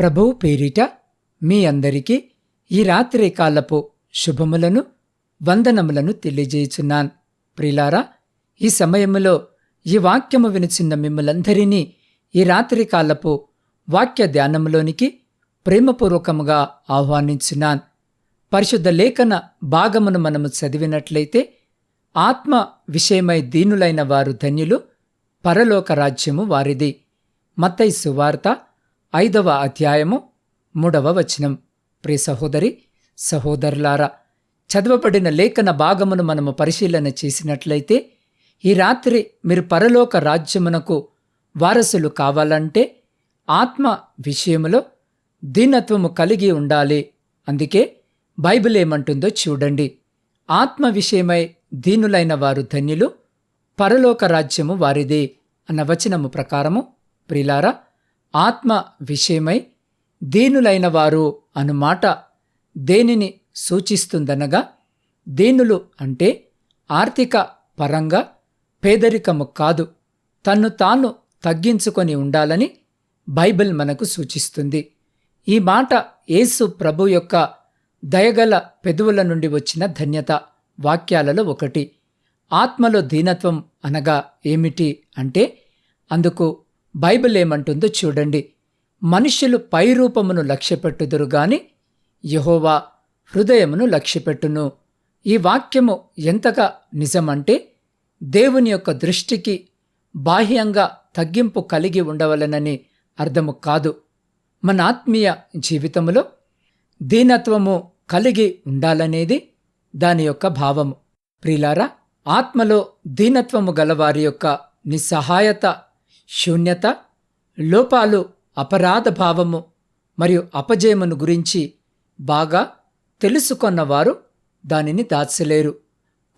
ప్రభువు పేరిట మీ అందరికీ ఈ రాత్రి కాలపు శుభములను వందనములను తెలియజేయుచున్నాను. ప్రిలారా ఈ సమయములో ఈ వాక్యము వినిచిన్న మిమ్మలందరినీ ఈ రాత్రి కాలపు వాక్య ధ్యానములోనికి ప్రేమపూర్వకముగా ఆహ్వానించున్నాను పరిశుద్ధ లేఖన భాగమును మనము చదివినట్లయితే ఆత్మ విషయమై దీనులైన వారు ధన్యులు పరలోక రాజ్యము వారిది. మత్తై సువార్త ఐదవ అధ్యాయము మూడవ వచనం. ప్రి సహోదరి సహోదరులారా చదవబడిన లేఖన భాగమును మనము పరిశీలన చేసినట్లయితే ఈ రాత్రి మీరు పరలోక రాజ్యమునకు వారసులు కావాలంటే ఆత్మ విషయములో దీనత్వము కలిగి ఉండాలి. అందుకే బైబిల్ ఏమంటుందో చూడండి. ఆత్మ విషయమై దీనులైన వారు ధన్యులు పరలోక రాజ్యము వారిదే అన్న వచనము ప్రకారము. ప్రిలారా ఆత్మ విషయమై దీనులైన వారు అను మాట దేనిని సూచిస్తుందనగా దీనులు అంటే ఆర్థిక పరంగా పేదరికము కాదు తన్ను తాను తగ్గించుకొని ఉండాలని బైబిల్ మనకు సూచిస్తుంది. ఈ మాట యేసు ప్రభు యొక్క దయగల పెదవుల నుండి వచ్చిన ధన్యత వాక్యాలలో ఒకటి. ఆత్మలో దీనత్వం అనగా ఏమిటి అంటే అందుకు బైబిల్ ఏమంటుందో చూడండి. మనుష్యులు పైరూపమును లక్ష్యపెట్టుదురు గాని యహోవా హృదయమును లక్ష్యపెట్టును. ఈ వాక్యము ఎంతగా నిజమంటే దేవుని యొక్క దృష్టికి బాహ్యంగా తగ్గింపు కలిగి ఉండవలనని అర్థము కాదు. మన ఆత్మీయ జీవితములో దీనత్వము కలిగి ఉండాలనేది దాని యొక్క భావము. ప్రిలారా ఆత్మలో దీనత్వము గలవారి యొక్క నిస్సహాయత శూన్యత లోపాలు అపరాధ భావము మరియు అపజయమును గురించి బాగా తెలుసుకొన్నవారు దానిని దాచలేరు.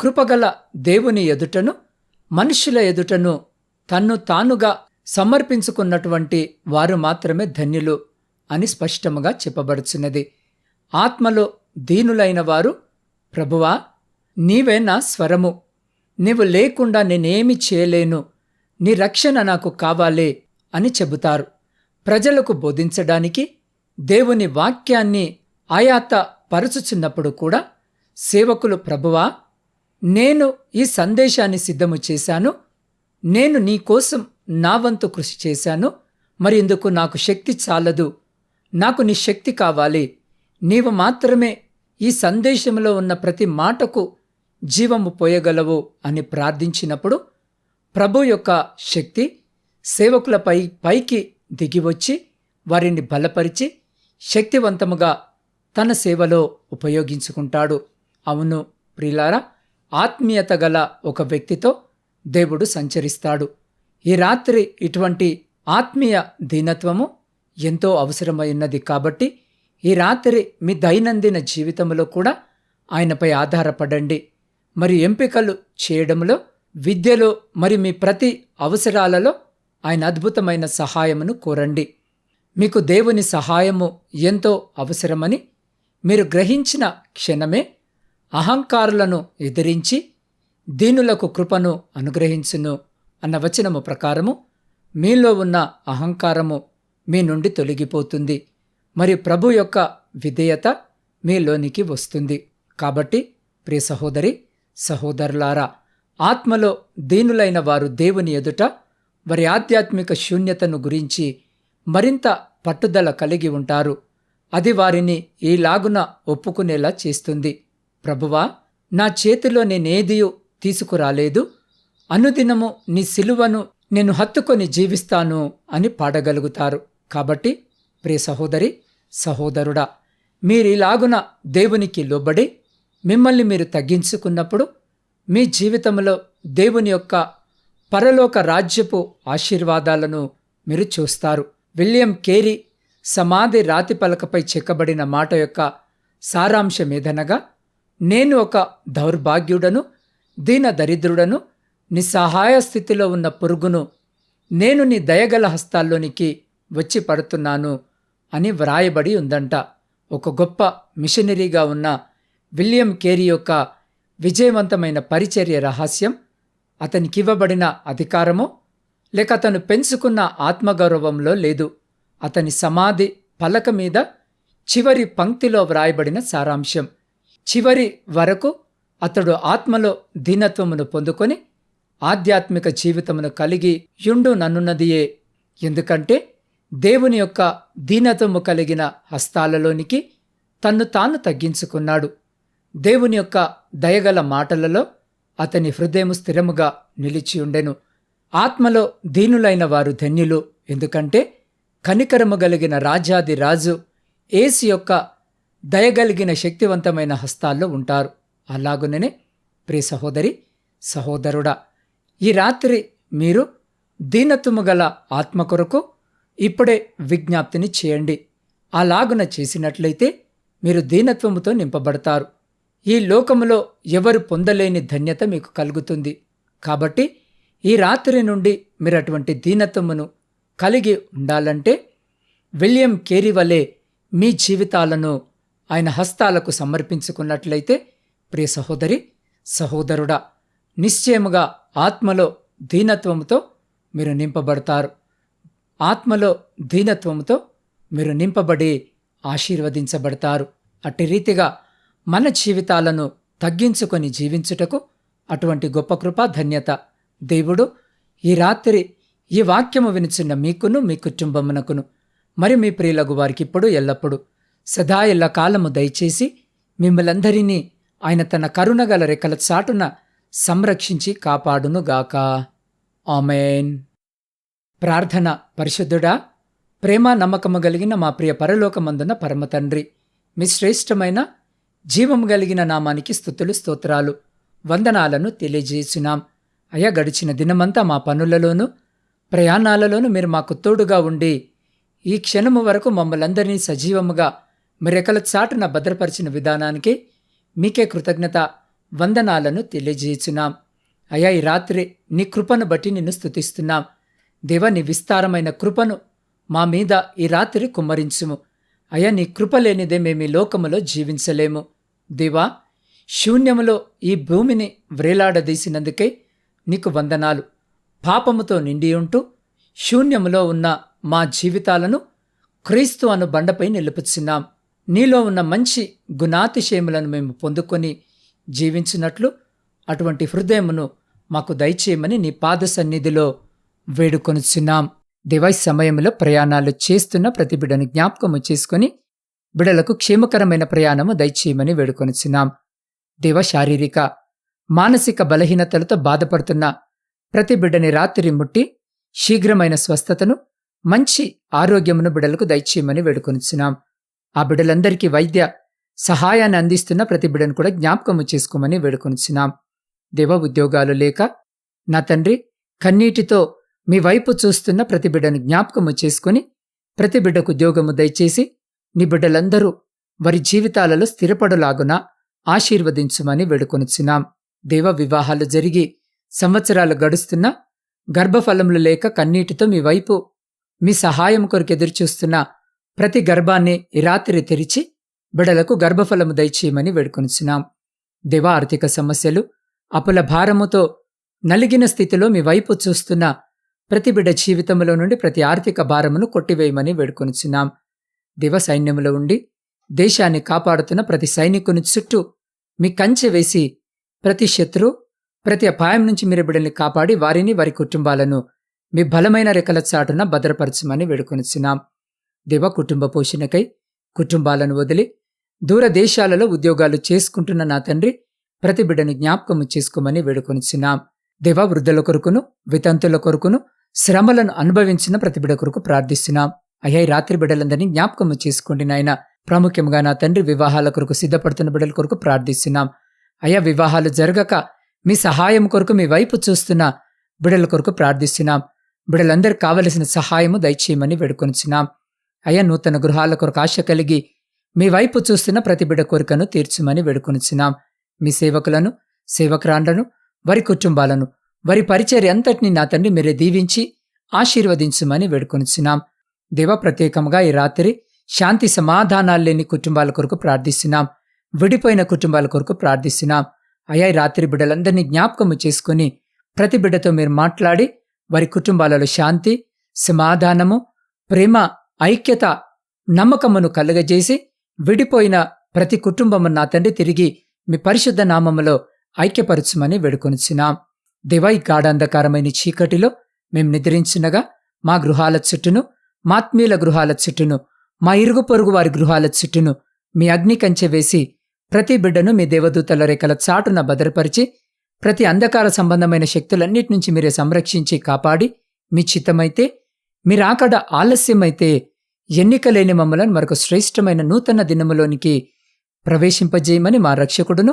కృపగల దేవుని ఎదుటను మనుషుల ఎదుటను తన్ను తానుగా సమర్పించుకున్నటువంటి వారు మాత్రమే ధన్యులు అని స్పష్టముగా చెప్పబడుచున్నది. ఆత్మలో దీనులైన వారు ప్రభువా నీవే నా స్వరము. నీవు లేకుండా నేనేమి చేయలేను. నీ రక్షణ నాకు కావాలే అని చెబుతారు. ప్రజలకు బోధించడానికి దేవుని వాక్యాన్ని ఆయాత పరచుచున్నప్పుడు కూడా సేవకులు ప్రభువా నేను ఈ సందేశాన్ని సిద్ధము చేశాను. నేను నీ కోసం నా వంతు కృషి చేశాను. మరి ఇందుకు నాకు శక్తి చాలదు? నాకు నీ శక్తి కావాలి. నీవు మాత్రమే ఈ సందేశంలో ఉన్న ప్రతి మాటకు జీవము పోయగలవు అని ప్రార్థించినప్పుడు ప్రభు యొక్క శక్తి సేవకులపై పైకి దిగివచ్చి వారిని బలపరిచి శక్తివంతముగా తన సేవలో ఉపయోగించుకుంటాడు. అవును ప్రిలారా ఆత్మీయత గల ఒక వ్యక్తితో దేవుడు సంచరిస్తాడు. ఈ రాత్రి ఇటువంటి ఆత్మీయ దీనత్వము ఎంతో అవసరమైనది కాబట్టి ఈ రాత్రి మీ దైనందిన జీవితంలో కూడా ఆయనపై ఆధారపడండి. మరి ఎంపికలు చేయడంలో విద్యలో మరి మీ ప్రతి అవసరాలలో ఆయన అద్భుతమైన సహాయమును కోరండి. మీకు దేవుని సహాయము ఎంతో అవసరమని మీరు గ్రహించిన క్షణమే అహంకారులను ఎదిరించి దీనులకు కృపను అనుగ్రహించును అన్న వచనము ప్రకారము మీలో ఉన్న అహంకారము మీ నుండి తొలగిపోతుంది. మరి ప్రభు యొక్క విధేయత మీలోనికి వస్తుంది. కాబట్టి ప్రియ సహోదరి సహోదరులారా ఆత్మలో దీనులైన వారు దేవుని ఎదుట వారి ఆధ్యాత్మిక శూన్యతను గురించి మరింత పట్టుదల కలిగి ఉంటారు. అది వారిని ఈలాగున ఒప్పుకునేలా చేస్తుంది. ప్రభువా నా చేతిలో నేనేదియు తీసుకురాలేదు. అనుదినము నీ సిలువను నేను హత్తుకొని జీవిస్తాను అని పాడగలుగుతారు. కాబట్టి ప్రియ సహోదరి సహోదరుడా మీరిలాగున దేవునికి లోబడి మిమ్మల్ని మీరు తగ్గించుకున్నప్పుడు మీ జీవితంలో దేవుని యొక్క పరలోక రాజ్యపు ఆశీర్వాదాలను మీరు చూస్తారు. విలియం కేరీ సమాధి రాతి పలకపై చెక్కబడిన మాట యొక్క సారాంశమేదనగా నేను ఒక దౌర్భాగ్యుడను దీన దరిద్రుడను నిస్సహాయ స్థితిలో ఉన్న పురుగును నేను నీ దయగల హస్తాల్లోనికి వచ్చి పడుతున్నాను అని వ్రాయబడి ఉందంట. ఒక గొప్ప మిషనరీగా ఉన్న విలియం కేరీ యొక్క విజయవంతమైన పరిచర్య రహస్యం అతనికివ్వబడిన అధికారమో లేక అతను పెంచుకున్న ఆత్మగౌరవంలో లేదు. అతని సమాధి పలక మీద చివరి పంక్తిలో వ్రాయబడిన సారాంశం. చివరి వరకు అతడు ఆత్మలో దీనత్వమును పొందుకొని ఆధ్యాత్మిక జీవితమును కలిగి యుండు నన్నున్నదియే. ఎందుకంటే దేవుని యొక్క దీనత్వము కలిగిన హస్తాలలోనికి తన్ను తాను తగ్గించుకున్నాడు. దేవుని యొక్క దయగల మాటలలో అతని హృదయము స్థిరముగా నిలిచి ఉండెను. ఆత్మలో దీనులైన వారు ధన్యులు. ఎందుకంటే కనికరము కలిగిన రాజాది రాజు ఏసు యొక్క దయగలిగిన శక్తివంతమైన హస్తాల్లో ఉంటారు. అలాగుననే ప్రియ సహోదరి సహోదరుడా ఈ రాత్రి మీరు దీనత్వము గల ఆత్మ కొరకు ఇప్పుడే విజ్ఞప్తిని చేయండి. అలాగున చేసినట్లయితే మీరు దీనత్వముతో నింపబడతారు. ఈ లోకములో ఎవరు పొందలేని ధన్యత మీకు కలుగుతుంది. కాబట్టి ఈ రాత్రి నుండి మీరు అటువంటి దీనత్వమును కలిగి ఉండాలంటే విలియం కేరీ వలె మీ జీవితాలను ఆయన హస్తాలకు సమర్పించుకున్నట్లయితే ప్రియ సహోదరి సహోదరుడా నిశ్చయముగా ఆత్మలో దీనత్వంతో మీరు నింపబడతారు. ఆత్మలో దీనత్వంతో మీరు నింపబడి ఆశీర్వదించబడతారు. అట్టి రీతిగా మన జీవితాలను తగ్గించుకొని జీవించుటకు అటువంటి గొప్ప కృప ధన్యత. దేవుడు ఈ రాత్రి ఈ వాక్యము వినుచున్న మీకును మీ కుటుంబమునకును మరి మీ ప్రియులకు వారికి ఇప్పుడు ఎల్లప్పుడు సదా ఎల్ల కాలము దయచేసి మిమ్మలందరినీ ఆయన తన కరుణగల రెక్కల చాటున సంరక్షించి కాపాడునుగాక ఆమెన్. ప్రార్థన పరిశుద్ధుడా ప్రేమ నమ్మకము కలిగిన మా ప్రియ పరలోకమందున పరమతండ్రి మీ శ్రేష్టమైన జీవము కలిగిన నామానికి స్థుతులు స్తోత్రాలు వందనాలను తెలియజేసినాం. అయ్యా గడిచిన దినమంతా మా పనులలోనూ ప్రయాణాలలోనూ మీరు మాకు తోడుగా ఉండి ఈ క్షణము వరకు మమ్మల్ందరినీ సజీవముగా మరెకల చాటున భద్రపరిచిన విధానానికి మీకే కృతజ్ఞత వందనాలను తెలియజేయుచున్నాం అయ్యా ఈ రాత్రి నీ కృపను బట్టి నిన్ను స్థుతిస్తున్నాం. దేవ నీ విస్తారమైన కృపను మా మీద ఈ రాత్రి కుమ్మరించుము. అయ్యా నీ కృప లేనిదే మేము ఈ లోకములో జీవించలేము. దేవా శూన్యములో ఈ భూమిని వ్రేలాడదీసినందుకే నీకు వందనాలు. పాపముతో నిండి ఉంటూ శూన్యములో ఉన్న మా జీవితాలను క్రీస్తు అను బండపై నిలుపుచున్నాం. నీలో ఉన్న మంచి గుణాతిశయములను మేము పొందుకొని జీవించినట్లు అటువంటి హృదయమును మాకు దయచేయమని నీ పాద సన్నిధిలో వేడుకొనుచున్నాం. దివై సమయంలో ప్రయాణాలు చేస్తున్న ప్రతి బిడ్డను జ్ఞాపకము చేసుకుని బిడలకు క్షేమకరమైన ప్రయాణము దయచేయమని వేడుకొనిచున్నాం. దేవ శారీరక మానసిక బలహీనతలతో బాధపడుతున్న ప్రతి బిడ్డని రాత్రి ముట్టి శీఘ్రమైన స్వస్థతను మంచి ఆరోగ్యమును బిడలకు దయచేయమని వేడుకొనిచున్నాం. ఆ బిడ్డలందరికీ వైద్య సహాయాన్ని అందిస్తున్న ప్రతి బిడ్డను కూడా జ్ఞాపకము చేసుకోమని వేడుకొనిచున్నాం. దేవ ఉద్యోగాలు లేక నా తండ్రి కన్నీటితో మీ వైపు చూస్తున్న ప్రతి బిడ్డను జ్ఞాపకము చేసుకుని ప్రతి బిడ్డకు ఉద్యోగము దయచేసి నీ బిడ్డలందరూ వారి జీవితాలలో స్థిరపడులాగున ఆశీర్వదించుమని వేడుకొనిచున్నాం. దేవ వివాహాలు జరిగి సంవత్సరాలు గడుస్తున్నా గర్భఫలములు లేక కన్నీటితో మీ వైపు మీ సహాయం కొరకు ఎదురుచూస్తున్న ప్రతి గర్భాన్ని రాత్రి తెరిచి బిడలకు గర్భఫలము దయచేయమని వేడుకొనిచున్నాం. దేవ ఆర్థిక సమస్యలు అపుల భారముతో నలిగిన స్థితిలో మీ వైపు చూస్తున్న ప్రతి బిడ్డ జీవితంలో నుండి ప్రతి ఆర్థిక భారమును కొట్టివేయమని వేడుకొనిచున్నాం. దివ సైన్యములో ఉండి దేశాన్ని కాపాడుతున్న ప్రతి సైనికుని చుట్టూ మీ కంచె వేసి ప్రతి శత్రు ప్రతి అపాయం నుంచి మీరు బిడ్డల్ని కాపాడి వారిని వారి కుటుంబాలను మీ బలమైన రెక్కల చాటున భద్రపరచమని వేడుకొనిచున్నాం. దివ కుటుంబ పోషణకై కుటుంబాలను వదిలి దూర దేశాలలో ఉద్యోగాలు చేసుకుంటున్న నా తండ్రి ప్రతి బిడ్డను జ్ఞాపకము చేసుకోమని వేడుకొనిచున్నాం. దేవ వృద్ధుల కొరకును వితంతుల కొరకును శ్రమలను అనుభవించిన ప్రతిబిడ కొరకు ప్రార్థిస్తున్నాం. అయ్యా ఈ రాత్రి బిడ్డలందరినీ జ్ఞాపకము చేసుకోండి నాయన. ప్రాముఖ్యంగా నా తండ్రి వివాహాల కొరకు సిద్ధపడుతున్న బిడ్డల కొరకు ప్రార్థిస్తున్నాం. అయ్యా వివాహాలు జరగక మీ సహాయం కొరకు మీ వైపు చూస్తున్న బిడల కొరకు ప్రార్థిస్తున్నాం. బిడలందరికి కావలసిన సహాయము దయచేయమని వేడుకొనిచున్నాం. అయ్యా నూతన గృహాల కొరకు ఆశ కలిగి మీ వైపు చూస్తున్న ప్రతి బిడ కోరికను తీర్చుమని వేడుకొనిచున్నాం. మీ సేవకులను సేవకురాండ్లను వారి కుటుంబాలను వారి పరిచర్య అంతటిని నా తండ్రి మీరే దీవించి ఆశీర్వదించుమని వేడుకొనిచున్నాం. దేవ ప్రత్యేకంగా ఈ రాత్రి శాంతి సమాధానాలు లేని కుటుంబాల కొరకు ప్రార్థిస్తున్నాం. విడిపోయిన కుటుంబాల కొరకు ప్రార్థిస్తున్నాం. అయ్యా ఈ రాత్రి బిడ్డలందరినీ జ్ఞాపకము చేసుకుని ప్రతి బిడ్డతో మీరు మాట్లాడి వారి కుటుంబాలలో శాంతి సమాధానము ప్రేమ ఐక్యత నమ్మకమును కలుగజేసి విడిపోయిన ప్రతి కుటుంబము నా తండ్రి తిరిగి మీ పరిశుద్ధ నామములో ఐక్యపరచుమని వేడుకొనిచున్నాం. దివై గాఢాంధకారమైన చీకటిలో మేం నిద్రించినగా మా గృహాల చుట్టూను మాత్మీయుల గృహాల చుట్టూను మా ఇరుగు పొరుగు వారి గృహాల చుట్టూను మీ అగ్ని కంచె వేసి ప్రతి బిడ్డను మీ దేవదూతల రేఖల చాటున భద్రపరిచి ప్రతి అంధకార సంబంధమైన శక్తులన్నిటి నుంచి మీరే సంరక్షించి కాపాడి మీ చిత్తమైతే మీరాకడ ఆలస్యమైతే ఎన్నికలేని మమ్మలను మరొక శ్రేష్టమైన నూతన దినములోనికి ప్రవేశింపజేయమని మా రక్షకుడును